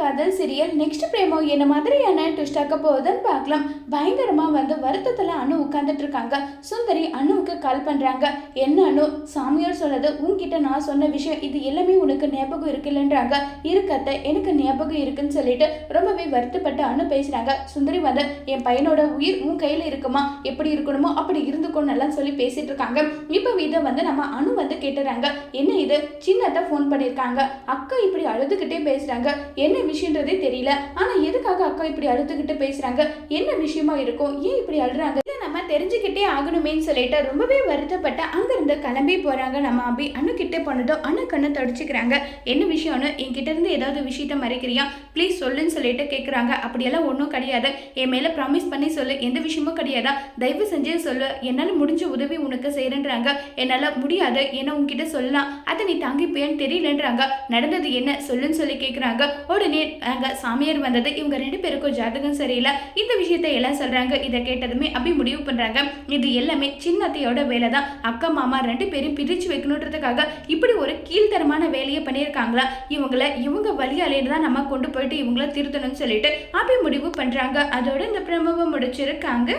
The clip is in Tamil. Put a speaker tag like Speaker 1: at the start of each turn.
Speaker 1: காதல் சீரியல் நெக்ஸ்ட் பிரேமோ என்ன மாதிரியான ட்விஸ்டாக்க போகுதுன்னு பார்க்கலாம். பயங்கரமாக வந்து வருத்தத்தில் அணு உட்காந்துட்டு இருக்காங்க. சுந்தரி அணுவுக்கு கால் பண்ணுறாங்க என்ன அனு? சாமியார் சொன்னது உன்கிட்ட நான் சொன்ன விஷயம் இது எல்லாமே உனக்கு ஞாபகம் இருக்குல்லன்றாங்க. இருக்கத்த எனக்கு ஞாபகம் இருக்குன்னு சொல்லிட்டு ரொம்பவே வருத்தப்பட்டு அணு பேசுகிறாங்க சுந்தரி வந்து என் பையனோட உயிர் உன் கையில் இருக்குமா? எப்படி இருக்கணுமோ அப்படி இருந்துக்கணும் எல்லாம் சொல்லி பேசிட்டு இருக்காங்க. இப்போ இதை வந்து நம்ம அணு வந்து கேட்டுறாங்க. என்ன இது? சின்னத்தை ஃபோன் பண்ணியிருக்காங்க. அக்கா இப்படி அழுதுகிட்டே பேசுகிறாங்க என்ன விஷயன்றதே தெரியல. ஆனா எதுக்காக அக்கா இப்படி அழுத்துக்கிட்டு பேசுறாங்க? என்ன விஷயமா இருக்கும் ஏன் இப்படி அழுறாங்க? தெரிஞ்சுக்கிட்டே ஆகணுமேன்னு சொல்லிட்டு ரொம்பவே வருத்தப்பட்டு அங்கேருந்து கிளம்பி போறாங்க. நம்ம அபி அணு கிட்ட போனதும் அணு கண்ணை தொடச்சிக்கிறாங்க. என்ன விஷயம்னு? என்கிட்ட இருந்து ஏதாவது விஷயத்த மறைக்கிறியா? ப்ளீஸ் சொல்லுன்னு சொல்லிட்டு கேட்குறாங்க அப்படியெல்லாம் ஒன்றும் கிடையாது. என் மேலே ப்ராமிஸ் பண்ணி சொல்லு. எந்த விஷயமும் கிடையாதா? தயவு செஞ்சு சொல்லு. என்னால் முடிஞ்ச உதவி உனக்கு செய்கிறேன்றாங்க என்னால் முடியாது. ஏன்னா உன்கிட்ட சொல்லலாம்? அதை நீ தாங்கிப்பேன்னு தெரியலன்றாங்க. நடந்தது என்ன? சொல்லுன்னு சொல்லி கேட்குறாங்க உடனே அங்கே சாமியார் வந்தது. இவங்க ரெண்டு பேருக்கும் ஜாதகம் சரியில்லை. இந்த விஷயத்தை எல்லாம் சொல்கிறாங்க இதை கேட்டதுமே அப்படி முடிவு பண்ண பண்ணுறாங்க இது எல்லாமே சின்னத்தையோட வேலை தான் அக்கா மாமா ரெண்டு பேரும் பிரித்து வைக்கணுன்றதுக்காக இப்படி ஒரு கீழ்த்தரமான வேலையை பண்ணியிருக்காங்களா? இவங்கள இவங்க வழியாலே தான் நம்ம கொண்டு போயிட்டு இவங்கள திருத்தணும்னு சொல்லிட்டு அப்படி முடிவு பண்ணுறாங்க அதோட இந்த பிரமவை முடிச்சிருக்காங்க.